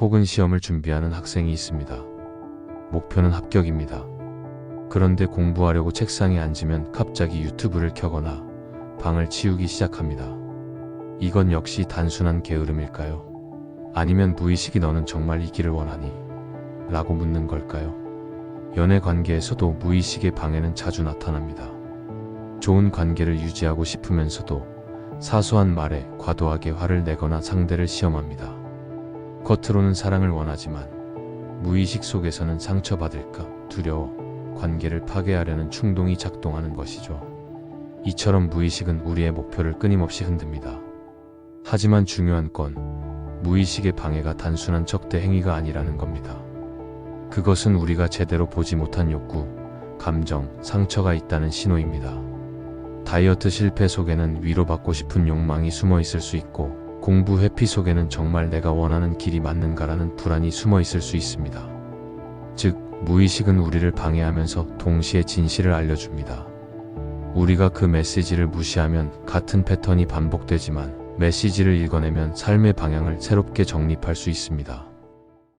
혹은 시험을 준비하는 학생이 있습니다. 목표는 합격입니다. 그런데 공부하려고 책상에 앉으면 갑자기 유튜브를 켜거나 방을 치우기 시작합니다. 이건 역시 단순한 게으름일까요? 아니면 무의식이 너는 정말 이 길을 원하니? 라고 묻는 걸까요? 연애 관계에서도 무의식의 방해는 자주 나타납니다. 좋은 관계를 유지하고 싶으면서도 사소한 말에 과도하게 화를 내거나 상대를 시험합니다. 겉으로는 사랑을 원하지만 무의식 속에서는 상처받을까 두려워 관계를 파괴하려는 충동이 작동하는 것이죠. 이처럼 무의식은 우리의 목표를 끊임없이 흔듭니다. 하지만 중요한 건 무의식의 방해가 단순한 적대 행위가 아니라는 겁니다. 그것은 우리가 제대로 보지 못한 욕구, 감정, 상처가 있다는 신호입니다. 다이어트 실패 속에는 위로받고 싶은 욕망이 숨어 있을 수 있고, 공부 회피 속에는 정말 내가 원하는 길이 맞는가라는 불안이 숨어 있을 수 있습니다. 즉, 무의식은 우리를 방해하면서 동시에 진실을 알려줍니다. 우리가 그 메시지를 무시하면 같은 패턴이 반복되지만 메시지를 읽어내면 삶의 방향을 새롭게 정립할 수 있습니다.